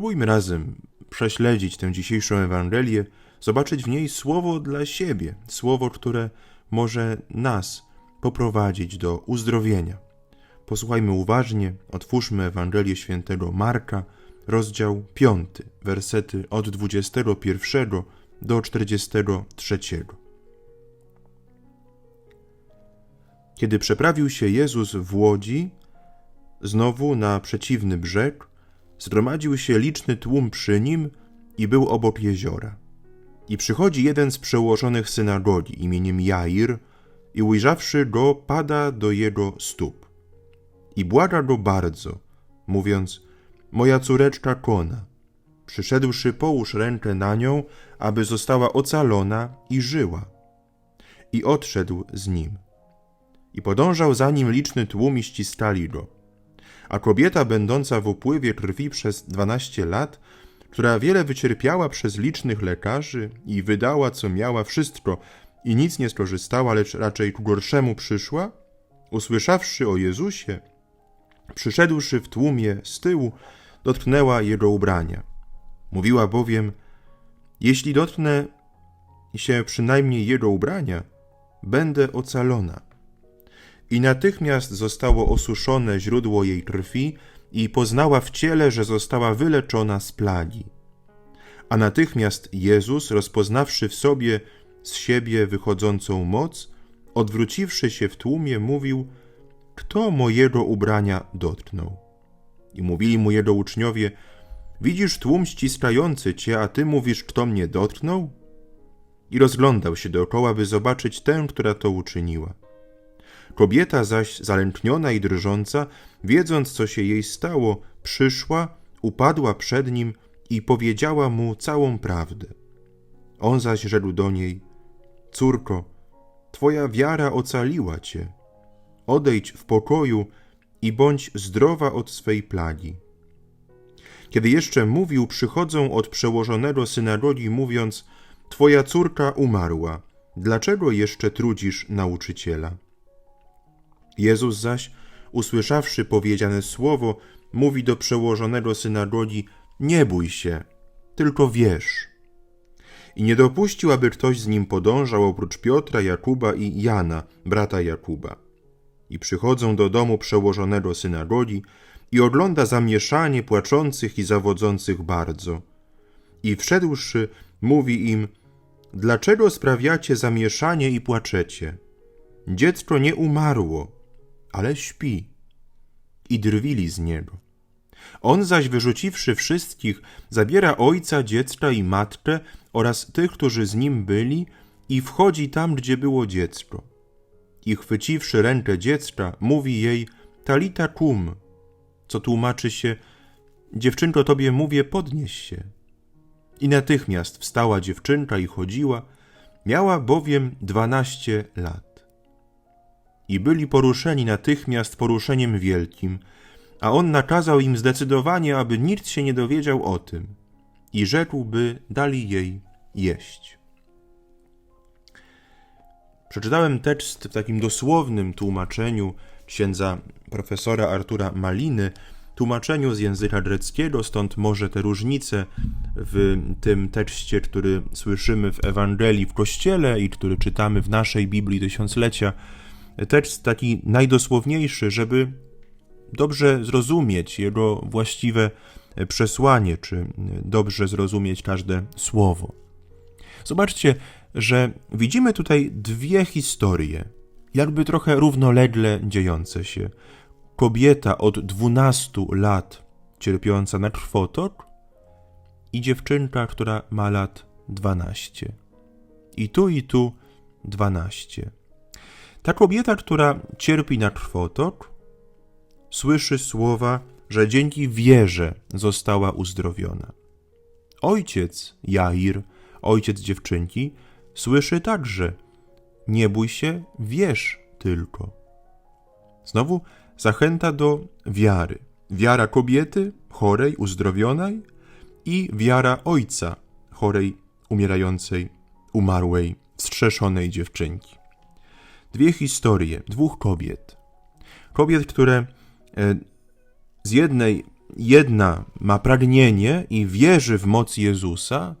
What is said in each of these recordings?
Spróbujmy razem prześledzić tę dzisiejszą Ewangelię, zobaczyć w niej słowo dla siebie, słowo, które może nas poprowadzić do uzdrowienia. Posłuchajmy uważnie, otwórzmy Ewangelię świętego Marka, rozdział 5, wersety od 21 do 43. Kiedy przeprawił się Jezus w łodzi, znowu na przeciwny brzeg, zgromadził się liczny tłum przy nim i był obok jeziora. I przychodzi jeden z przełożonych synagogi imieniem Jair i ujrzawszy go, pada do jego stóp. I błaga go bardzo, mówiąc, moja córeczka kona. Przyszedłszy, połóż rękę na nią, aby została ocalona i żyła. I odszedł z nim. I podążał za nim liczny tłum i ściskali go. A kobieta będąca w upływie krwi przez dwanaście lat, która wiele wycierpiała przez licznych lekarzy i wydała, co miała, wszystko i nic nie skorzystała, lecz raczej ku gorszemu przyszła, usłyszawszy o Jezusie, przyszedłszy w tłumie z tyłu, dotknęła jego ubrania. Mówiła bowiem, jeśli dotknę się przynajmniej jego ubrania, będę ocalona. I natychmiast zostało osuszone źródło jej krwi i poznała w ciele, że została wyleczona z plagi. A natychmiast Jezus, rozpoznawszy w sobie z siebie wychodzącą moc, odwróciwszy się w tłumie, mówił: Kto mojego ubrania dotknął? I mówili mu jego uczniowie: Widzisz tłum ściskający cię, a ty mówisz, kto mnie dotknął? I rozglądał się dookoła, by zobaczyć tę, która to uczyniła. Kobieta zaś, zalękniona i drżąca, wiedząc, co się jej stało, przyszła, upadła przed nim i powiedziała mu całą prawdę. On zaś rzekł do niej: Córko, twoja wiara ocaliła cię. Odejdź w pokoju i bądź zdrowa od swej plagi. Kiedy jeszcze mówił, przychodzą od przełożonego synagogi, mówiąc: Twoja córka umarła. Dlaczego jeszcze trudzisz nauczyciela? Jezus zaś, usłyszawszy powiedziane słowo, mówi do przełożonego synagogi: Nie bój się, tylko wierz. I nie dopuścił, aby ktoś z nim podążał oprócz Piotra, Jakuba i Jana, brata Jakuba. I przychodzą do domu przełożonego synagogi i ogląda zamieszanie płaczących i zawodzących bardzo. I wszedłszy, mówi im: Dlaczego sprawiacie zamieszanie i płaczecie? Dziecko nie umarło, ale śpi. I drwili z niego. On zaś wyrzuciwszy wszystkich, zabiera ojca, dziecka i matkę oraz tych, którzy z nim byli, i wchodzi tam, gdzie było dziecko. I chwyciwszy rękę dziecka, mówi jej: Talita kum, co tłumaczy się: Dziewczynko, tobie mówię, podnieś się. I natychmiast wstała dziewczynka i chodziła, miała bowiem dwanaście lat. I byli poruszeni natychmiast poruszeniem wielkim, a on nakazał im zdecydowanie, aby nikt się nie dowiedział o tym, i rzekł, by dali jej jeść. Przeczytałem tekst w takim dosłownym tłumaczeniu księdza profesora Artura Maliny, tłumaczeniu z języka greckiego, stąd może te różnice w tym tekście, który słyszymy w Ewangelii w Kościele i który czytamy w naszej Biblii Tysiąclecia. Tekst taki najdosłowniejszy, żeby dobrze zrozumieć jego właściwe przesłanie, czy dobrze zrozumieć każde słowo. Zobaczcie, że widzimy tutaj dwie historie, jakby trochę równolegle dziejące się. Kobieta od 12 lat cierpiąca na krwotok i dziewczynka, która ma lat 12. I tu, i tu 12. Ta kobieta, która cierpi na krwotok, słyszy słowa, że dzięki wierze została uzdrowiona. Ojciec Jair, ojciec dziewczynki, słyszy także: Nie bój się, wierz tylko. Znowu zachęta do wiary. Wiara kobiety chorej, uzdrowionej i wiara ojca chorej, umierającej, umarłej, wstrzeszonej dziewczynki. Dwie historie dwóch kobiet. Kobiet, które z jednej jedna ma pragnienie i wierzy w moc Jezusa,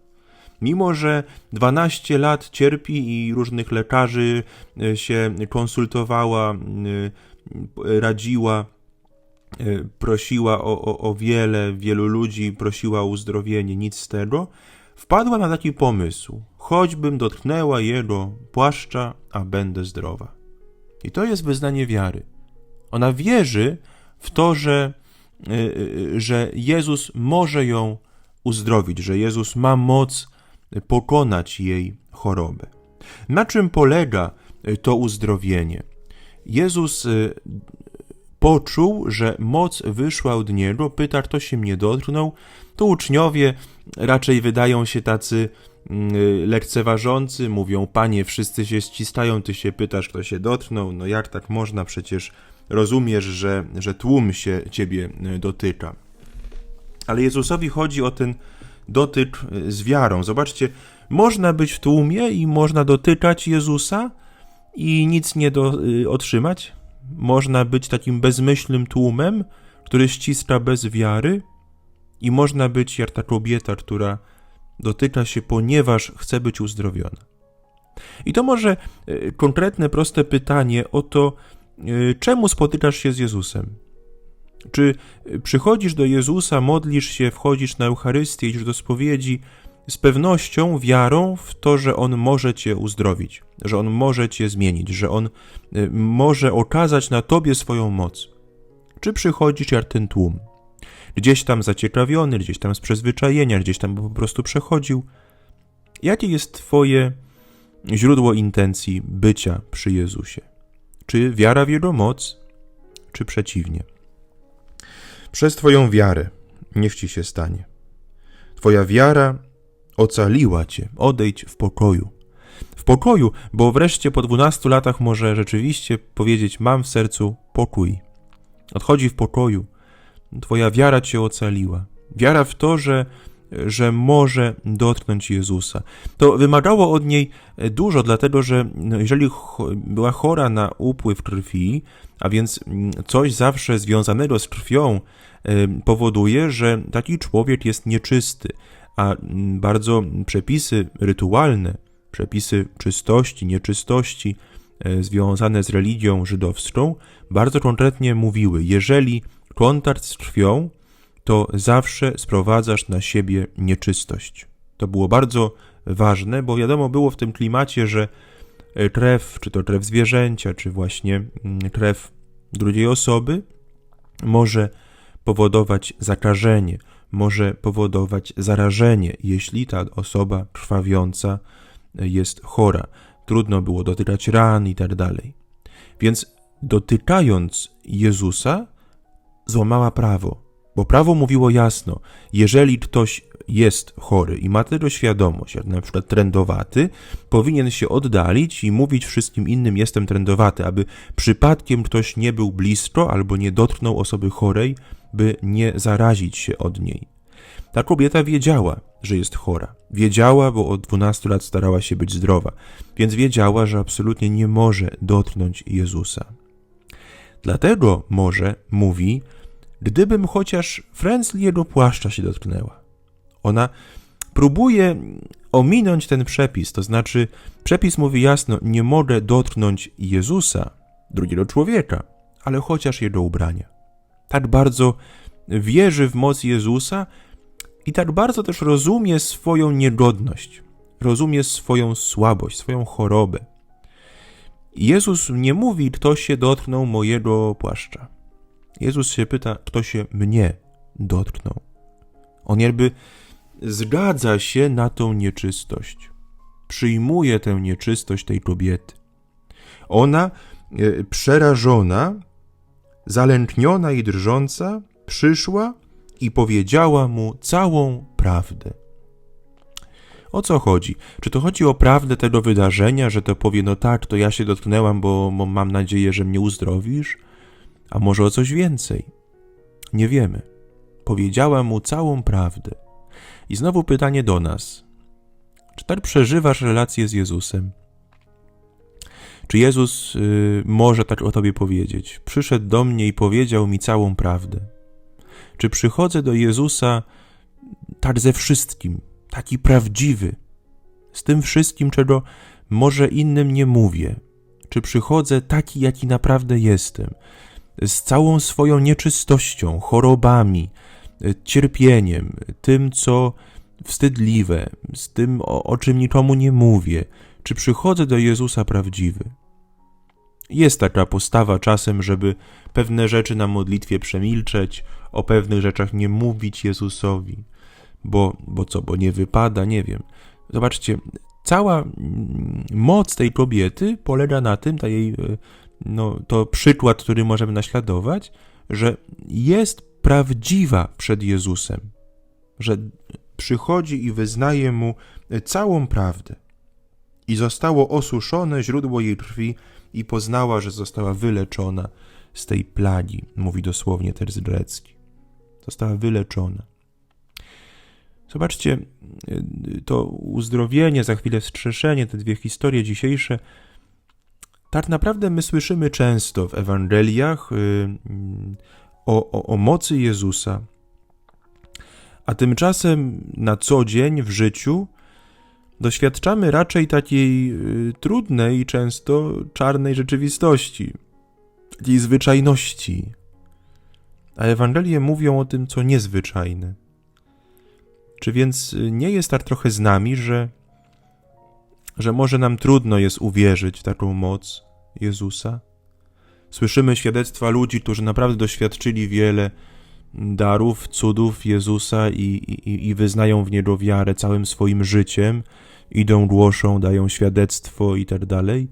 mimo że 12 lat cierpi i różnych lekarzy e, się konsultowała, e, radziła, e, prosiła o, o, o wiele, wielu ludzi prosiła o uzdrowienie, nic z tego, wpadła na taki pomysł: choćbym dotknęła jego płaszcza, a będę zdrowa. I to jest wyznanie wiary. Ona wierzy w to, że, że Jezus może ją uzdrowić, że Jezus ma moc pokonać jej chorobę. Na czym polega y, to uzdrowienie? Jezus y, poczuł, że moc wyszła od niego, pyta, kto się mnie dotknął. To uczniowie raczej wydają się tacy y, lekceważący, mówią, panie, wszyscy się ściskają, ty się pytasz, kto się dotknął. No jak tak można? Przecież rozumiesz, że, że tłum się ciebie dotyka. Ale Jezusowi chodzi o ten dotyk y, z wiarą. Zobaczcie, można być w tłumie i można dotykać Jezusa i nic nie do, y, otrzymać. Można być takim bezmyślnym tłumem, który ściska bez wiary, i można być jak ta kobieta, która dotyka się, ponieważ chce być uzdrowiona. I to może y, konkretne, proste pytanie o to, czemu spotykasz się z Jezusem? Czy przychodzisz do Jezusa, modlisz się, wchodzisz na Eucharystię, idziesz do spowiedzi z pewnością, wiarą w to, że On może Cię uzdrowić, że On może Cię zmienić, że On może okazać na Tobie swoją moc? Czy przychodzisz jak ten tłum? Gdzieś tam zaciekawiony, gdzieś tam z przyzwyczajenia, gdzieś tam po prostu przechodził? Jakie jest Twoje źródło intencji bycia przy Jezusie? Czy wiara w Jego moc, czy przeciwnie? Przez Twoją wiarę niech Ci się stanie. Twoja wiara ocaliła Cię. Odejdź w pokoju. W pokoju, bo wreszcie po dwunastu latach może rzeczywiście powiedzieć: Mam w sercu pokój. Odchodzi w pokoju. Twoja wiara Cię ocaliła. Wiara w to, że że może dotknąć Jezusa. To wymagało od niej dużo, dlatego że no, jeżeli była chora na upływ krwi, a więc mm, coś zawsze związanego z krwią powoduje, że taki człowiek jest nieczysty, a mm, bardzo przepisy rytualne, przepisy czystości, nieczystości e, związane z religią żydowską bardzo konkretnie mówiły, jeżeli kontakt z krwią to zawsze sprowadzasz na siebie nieczystość. To było bardzo ważne, bo wiadomo było w tym klimacie, że e, krew, czy to krew zwierzęcia, czy właśnie mm, krew drugiej osoby, może powodować zakażenie, może powodować zarażenie, jeśli ta osoba krwawiąca e, jest chora. Trudno było dotykać ran i tak dalej. Więc dotykając Jezusa, złamała prawo bo prawo mówiło jasno, jeżeli ktoś jest chory i ma tego świadomość, jak na przykład trendowaty, powinien się oddalić i mówić wszystkim innym jestem trendowaty, aby przypadkiem ktoś nie był blisko albo nie dotknął osoby chorej, by nie zarazić się od niej. Ta kobieta wiedziała, że jest chora. Wiedziała, bo od 12 lat starała się być zdrowa, więc wiedziała, że absolutnie nie może dotknąć Jezusa. Dlatego może mówi, gdybym chociaż frędzli jego płaszcza się dotknęła. Ona próbuje ominąć ten przepis, to znaczy przepis mówi jasno, nie mogę dotknąć Jezusa, drugiego człowieka, ale chociaż jego ubrania. Tak bardzo wierzy w moc Jezusa i tak bardzo też rozumie swoją niegodność, rozumie swoją słabość, swoją chorobę. Jezus nie mówi, kto się dotknął mojego płaszcza. Jezus się pyta, kto się mnie dotknął. On jakby zgadza się na tą nieczystość. Przyjmuje tę nieczystość tej kobiety. Ona, e, przerażona, zalękniona i drżąca, przyszła i powiedziała mu całą prawdę. O co chodzi? Czy to chodzi o prawdę tego wydarzenia, że to powie, no tak, to ja się dotknęłam, bo mam nadzieję, że mnie uzdrowisz? A może o coś więcej? Nie wiemy. Powiedziała mu całą prawdę. I znowu pytanie do nas. Czy tak przeżywasz relację z Jezusem? Czy Jezus y, może tak o tobie powiedzieć? Przyszedł do mnie i powiedział mi całą prawdę. czy przychodzę do Jezusa tak ze wszystkim, taki prawdziwy, z tym wszystkim, czego może innym nie mówię, czy przychodzę taki, jaki naprawdę jestem, z całą swoją nieczystością, chorobami, cierpieniem, tym, co wstydliwe, z tym, o, o czym nikomu nie mówię, czy przychodzę do Jezusa prawdziwy. Jest taka postawa czasem, żeby pewne rzeczy na modlitwie przemilczeć, o pewnych rzeczach nie mówić Jezusowi, bo, bo co, bo nie wypada, nie wiem. Zobaczcie, cała mm, moc tej kobiety polega na tym, ta jej, e, no, to przykład, który możemy naśladować, że jest prawdziwa przed Jezusem, że przychodzi i wyznaje mu całą prawdę. I zostało osuszone źródło jej krwi i poznała, że została wyleczona z tej plagi, mówi dosłownie Terz grecki. Została wyleczona. Zobaczcie, to uzdrowienie, za chwilę wstrzeszenie, te dwie historie dzisiejsze, tak naprawdę my słyszymy często w Ewangeliach y, o, o, o mocy Jezusa, a tymczasem na co dzień w życiu doświadczamy raczej takiej y, trudnej i często czarnej rzeczywistości, takiej zwyczajności. A Ewangelie mówią o tym, co niezwyczajne. Czy więc y, nie jest tak trochę z nami, że, że może nam trudno jest uwierzyć w taką moc Jezusa? Słyszymy świadectwa ludzi, którzy naprawdę doświadczyli wiele darów, cudów Jezusa i, i, i wyznają w Niego wiarę całym swoim życiem, idą, głoszą, dają świadectwo i tak dalej.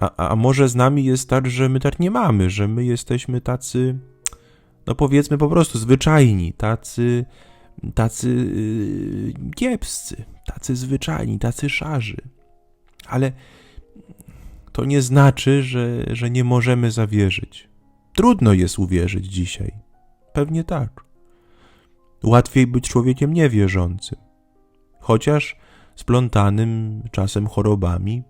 A, może z nami jest tak, że my tak nie mamy, że my jesteśmy tacy, no powiedzmy po prostu zwyczajni, tacy, tacy yy, kiepscy, tacy zwyczajni, tacy szarzy. Ale to nie znaczy, że, że nie możemy zawierzyć. Trudno jest uwierzyć dzisiaj. Pewnie tak. Łatwiej być człowiekiem niewierzącym, chociaż splątanym czasem chorobami,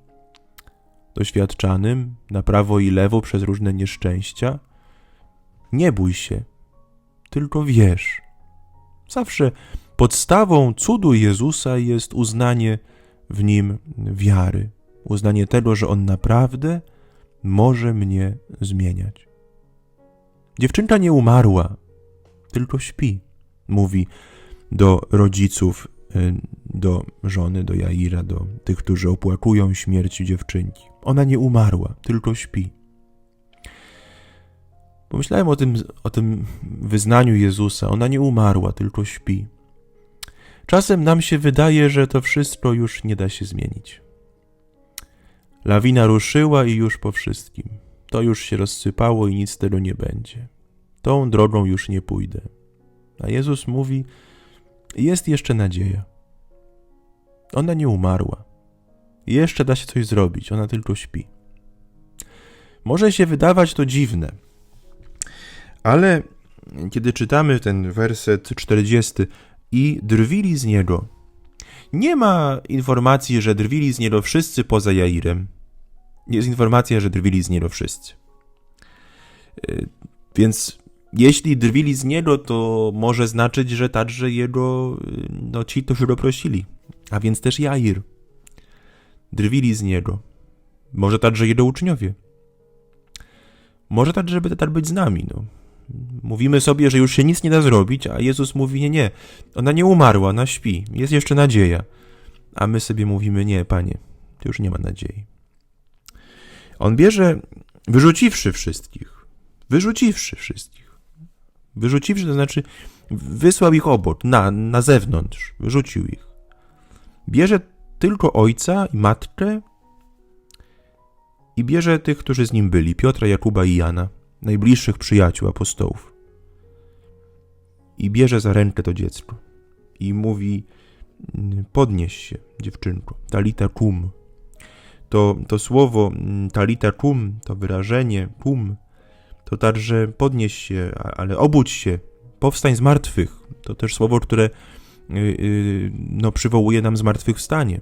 doświadczanym na prawo i lewo przez różne nieszczęścia. Nie bój się, tylko wierz. Zawsze podstawą cudu Jezusa jest uznanie w nim wiary, uznanie tego, że on naprawdę może mnie zmieniać. Dziewczynka nie umarła, tylko śpi, mówi do rodziców, y, do żony, do Jaira, do tych, którzy opłakują śmierć dziewczynki. Ona nie umarła, tylko śpi. Pomyślałem o tym, o tym wyznaniu Jezusa. Ona nie umarła, tylko śpi. Czasem nam się wydaje, że to wszystko już nie da się zmienić. Lawina ruszyła i już po wszystkim. To już się rozsypało i nic z tego nie będzie. Tą drogą już nie pójdę. A Jezus mówi: Jest jeszcze nadzieja. Ona nie umarła. Jeszcze da się coś zrobić, ona tylko śpi. Może się wydawać to dziwne, ale kiedy czytamy ten werset 40 i drwili z niego, nie ma informacji, że drwili z niego wszyscy poza Jairem. Jest informacja, że drwili z niego wszyscy. Y, więc jeśli drwili z niego, to może znaczyć, że także jego, y, no ci, którzy go prosili, a więc też Jair. Drwili z niego. Może także jego uczniowie. Może tak, żeby tak być z nami, no. Mówimy sobie, że już się nic nie da zrobić, a Jezus mówi, nie, nie, ona nie umarła, ona śpi, jest jeszcze nadzieja. A my sobie mówimy, nie, Panie, to już nie ma nadziei. On bierze, wyrzuciwszy wszystkich, wyrzuciwszy wszystkich, wyrzuciwszy, to znaczy wysłał ich obok, na, na zewnątrz, wyrzucił ich. Bierze tylko ojca i matkę i bierze tych, którzy z nim byli, Piotra, Jakuba i Jana, najbliższych przyjaciół apostołów. I bierze za rękę to dziecko i mówi, podnieś się, dziewczynko, talita kum. To, to słowo talita kum, to wyrażenie kum, to także podnieś się, ale obudź się, powstań z martwych. To też słowo, które Y, y, no, przywołuje nam zmartwychwstanie.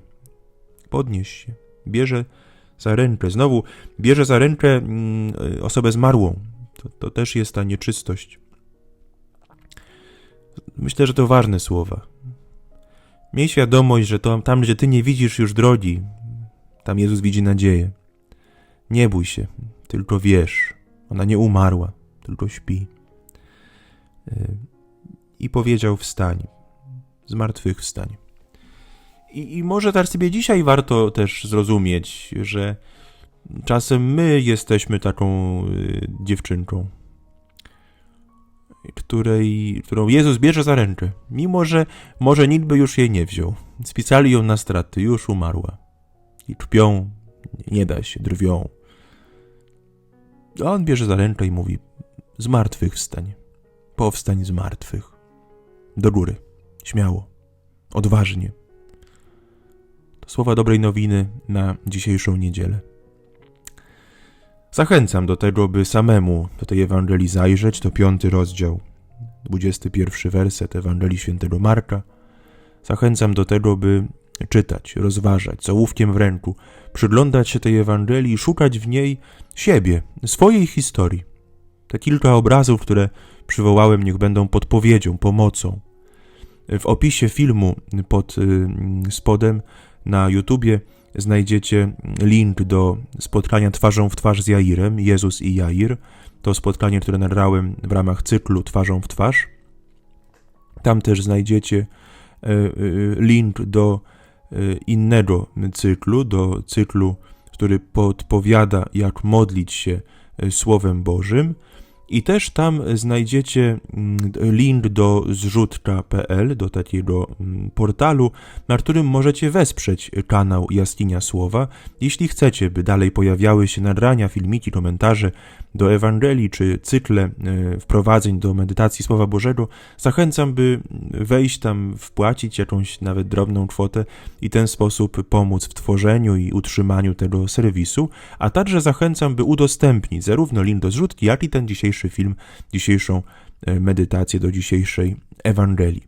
Podnieś się. Bierze za rękę. Znowu bierze za rękę mm, osobę zmarłą. To, to też jest ta nieczystość. Myślę, że to ważne słowa. Miej świadomość, że to tam, gdzie ty nie widzisz już drogi, tam Jezus widzi nadzieję. Nie bój się, tylko wiesz. Ona nie umarła, tylko śpi. Y, I powiedział: Wstań, z martwych wstań. I, I może też sobie dzisiaj warto też zrozumieć, że czasem my jesteśmy taką y, dziewczynką, której, którą Jezus bierze za rękę, mimo że może nikt by już jej nie wziął. Spisali ją na straty, już umarła. I czpią, nie da się, drwią. A on bierze za rękę i mówi: Z martwych wstań. Powstań z martwych. Do góry. Śmiało. Odważnie. Słowa dobrej nowiny na dzisiejszą niedzielę. Zachęcam do tego, by samemu do tej Ewangelii zajrzeć. To piąty rozdział, 21 werset Ewangelii Świętego Marka. Zachęcam do tego, by czytać, rozważać, z ołówkiem w ręku, przyglądać się tej Ewangelii i szukać w niej siebie, swojej historii. Te kilka obrazów, które przywołałem, niech będą podpowiedzią, pomocą. W opisie filmu pod y, spodem na YouTubie znajdziecie link do spotkania twarzą w twarz z Jairem, Jezus i Jair. To spotkanie, które nagrałem w ramach cyklu Twarzą w twarz. Tam też znajdziecie e, e, link do e, innego cyklu, do cyklu, który podpowiada, jak modlić się Słowem Bożym. I też tam znajdziecie mm, link do zrzutka.pl, do takiego mm, portalu, na którym możecie wesprzeć kanał Jaskinia Słowa. Jeśli chcecie, by dalej pojawiały się nagrania, filmiki, komentarze do Ewangelii czy cykle e, wprowadzeń do medytacji Słowa Bożego, zachęcam, by wejść tam, wpłacić jakąś nawet drobną kwotę i ten sposób pomóc w tworzeniu i utrzymaniu tego serwisu, a także zachęcam, by udostępnić zarówno link do zrzutki, jak i ten dzisiejszy film, dzisiejszą e, medytację do dzisiejszej Ewangelii.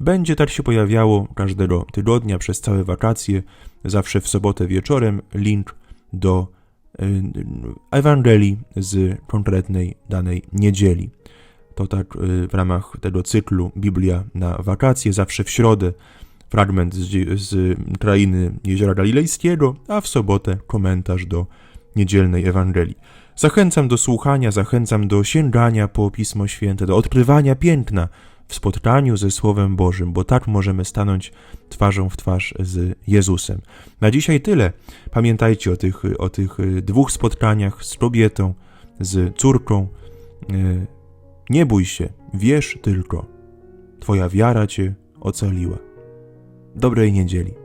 Będzie tak się pojawiało każdego tygodnia przez całe wakacje, zawsze w sobotę wieczorem link do Y, Ewangelii z konkretnej danej niedzieli. To tak y, w ramach tego cyklu Biblia na wakacje, zawsze w środę fragment z, z krainy Jeziora Galilejskiego, a w sobotę komentarz do niedzielnej Ewangelii. Zachęcam do słuchania, zachęcam do sięgania po Pismo Święte, do odkrywania piękna w spotkaniu ze Słowem Bożym, bo tak możemy stanąć twarzą w twarz z Jezusem. Na dzisiaj tyle. Pamiętajcie o tych, o tych dwóch spotkaniach z kobietą, z córką. Nie bój się, wierz tylko. Twoja wiara cię ocaliła. Dobrej niedzieli.